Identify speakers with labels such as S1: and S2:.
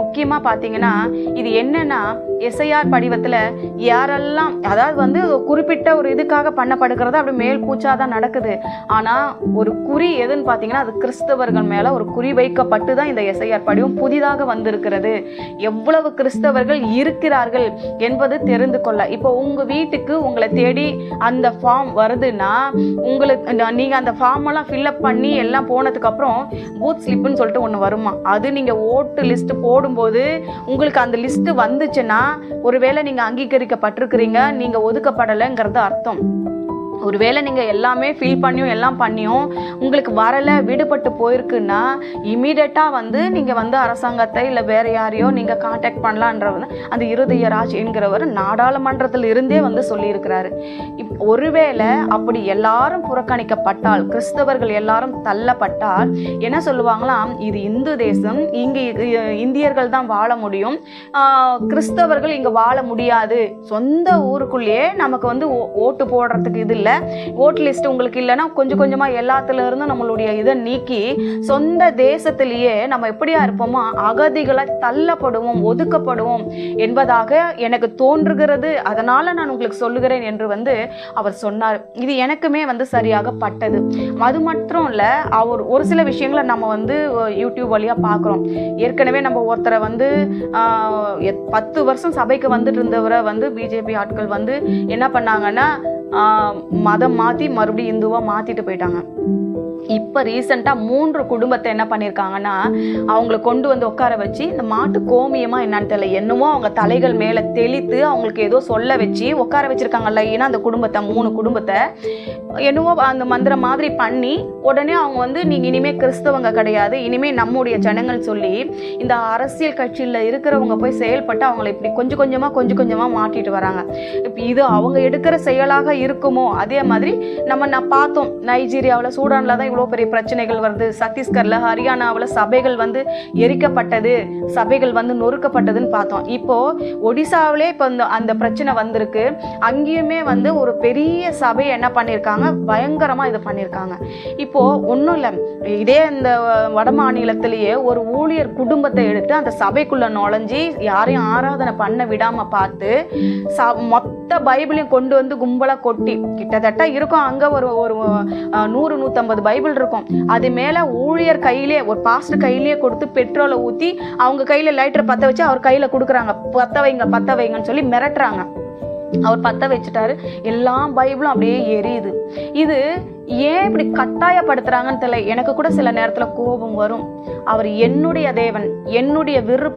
S1: முக்கியமாக பார்த்தீங்கன்னா இது என்னன்னா எஸ்ஐஆர் படிவத்தில் யாரெல்லாம் அதாவது வந்து குறிப்பிட்ட ஒரு இதுக்காக பண்ணப்படுகிறது அப்படி மேல் பூச்சா தான் நடக்குது ஆனால் ஒரு குறி எதுன்னு பார்த்தீங்கன்னா அது கிறிஸ்தவர்கள் மேலே ஒரு குறி வைக்கப்பட்டு தான் இந்த எஸ்ஐஆர் படிவம் புதிதாக வந்திருக்கிறது எவ்வளவு கிறிஸ்தவர்கள் இருக்கிறார்கள் என்பது தெரிந்து கொள்ள இப்போ உங்கள் வீட்டுக்கு உங்களை தேடி அந்த ஃபார்ம் வருதுன்னா உங்களுக்கு நீங்கள் அந்த ஃபார்மெல்லாம் ஃபில்லப் பண்ணி எல்லாம் போனதுக்கப்புறம் பூத் ஸ்லிப்புன்னு சொல்லிட்டு ஒன்று வருமா அது நீங்கள் ஓட்டு லிஸ்ட்டு போடும் போடும்போது உங்களுக்கு அந்த லிஸ்ட் வந்துச்சுன்னா ஒருவேளை நீங்க அங்கீகரிக்கப்பட்டிருக்கிறீங்க நீங்க ஒதுக்கப்படலைங்கிறது அர்த்தம் ஒருவேளை நீங்கள் எல்லாமே ஃபீல் பண்ணியும் எல்லாம் பண்ணியும் உங்களுக்கு வரலை விடுபட்டு போயிருக்குன்னா இமீடியட்டாக வந்து நீங்கள் வந்து அரசாங்கத்தை இல்லை வேறு யாரையோ நீங்கள் காண்டாக்ட் பண்ணலான்ற வந்து அந்த இருதயராஜ் என்கிறவர் நாடாளுமன்றத்தில் இருந்தே வந்து சொல்லியிருக்கிறாரு இப் ஒருவேளை அப்படி எல்லாரும் புறக்கணிக்கப்பட்டால் கிறிஸ்தவர்கள் எல்லாரும் தள்ளப்பட்டால் என்ன சொல்லுவாங்களாம் இது இந்து தேசம் இங்கே இந்தியர்கள் தான் வாழ முடியும் கிறிஸ்தவர்கள் இங்கே வாழ முடியாது சொந்த ஊருக்குள்ளேயே நமக்கு வந்து ஓட்டு போடுறதுக்கு இது இல்லை இல்லை ஓட் லிஸ்ட் உங்களுக்கு இல்லைன்னா கொஞ்சம் கொஞ்சமாக எல்லாத்துலேருந்து நம்மளுடைய இதை நீக்கி சொந்த தேசத்திலேயே நம்ம எப்படியா இருப்போமோ அகதிகளை தள்ளப்படுவோம் ஒதுக்கப்படுவோம் என்பதாக எனக்கு தோன்றுகிறது அதனால் நான் உங்களுக்கு சொல்லுகிறேன் என்று வந்து அவர் சொன்னார் இது எனக்குமே வந்து சரியாக பட்டது அது மட்டும் இல்லை அவர் ஒரு சில விஷயங்களை நம்ம வந்து யூடியூப் வழியாக பார்க்குறோம் ஏற்கனவே நம்ம ஒருத்தரை வந்து பத்து வருஷம் சபைக்கு வந்துட்டு இருந்தவரை வந்து பிஜேபி ஆட்கள் வந்து என்ன பண்ணாங்கன்னா மதம் மாற்றி மறுபடியும் இந்துவாக மாற்றிட்டு போயிட்டாங்க இப்போ ரீசெண்டாக மூன்று குடும்பத்தை என்ன பண்ணியிருக்காங்கன்னா அவங்கள கொண்டு வந்து உட்கார வச்சு இந்த மாட்டு கோமியமாக என்னன்னு தெரியல என்னமோ அவங்க தலைகள் மேலே தெளித்து அவங்களுக்கு ஏதோ சொல்ல வச்சு உட்கார வச்சுருக்காங்கல்ல ஏன்னா அந்த குடும்பத்தை மூணு குடும்பத்தை என்னவோ அந்த மந்திரம் மாதிரி பண்ணி உடனே அவங்க வந்து நீங்கள் இனிமேல் கிறிஸ்தவங்க கிடையாது இனிமேல் நம்முடைய ஜனங்கள் சொல்லி இந்த அரசியல் கட்சியில் இருக்கிறவங்க போய் செயல்பட்டு அவங்கள இப்படி கொஞ்சம் கொஞ்சமாக கொஞ்சம் கொஞ்சமாக மாட்டிட்டு வராங்க இப்போ இது அவங்க எடுக்கிற செயலாக இருக்குமோ அதே மாதிரி நம்ம நான் பார்த்தோம் நைஜீரியாவில் சூடானில் தான் இவ்வளோ பெரிய பிரச்சனைகள் வருது சத்தீஸ்கரில் ஹரியானாவில் சபைகள் வந்து எரிக்கப்பட்டது சபைகள் வந்து நொறுக்கப்பட்டதுன்னு பார்த்தோம் இப்போது ஒடிசாவிலே இப்போ இந்த அந்த பிரச்சனை வந்திருக்கு அங்கேயுமே வந்து ஒரு பெரிய சபையை என்ன பண்ணியிருக்காங்க பயங்கரமாக இது பண்ணியிருக்காங்க இப்போது ஒன்றும் இல்லை இதே இந்த வட மாநிலத்திலேயே ஒரு ஊழியர் குடும்பத்தை எடுத்து அந்த சபைக்குள்ளே நுழைஞ்சி யாரையும் ஆராதனை பண்ண விடாமல் பார்த்து ச மொத்த பைபிளையும் கொண்டு வந்து கும்பலாக கொட்டி கிட்டத்தட்ட இருக்கும் அங்கே ஒரு ஒரு நூறு நூற்றம்பது பைபிள் பைபிள் இருக்கும் அது மேலே ஊழியர் கையிலே ஒரு பாஸ்டர் கையிலேயே கொடுத்து பெட்ரோலை ஊற்றி அவங்க கையில் லைட்டர் பற்ற வச்சு அவர் கையில் கொடுக்குறாங்க பற்ற வைங்க பற்ற வைங்கன்னு சொல்லி மிரட்டுறாங்க அவர் பற்ற வச்சுட்டாரு எல்லா பைபிளும் அப்படியே எரியுது இது ஏன் இப்படி கட்டாயப்படுத்துறாங்கன்னு தெரியல எனக்கு கூட சில நேரத்தில் கோபம் வரும் அவர் என்னுடைய தேவன் என்னுடைய விருப்ப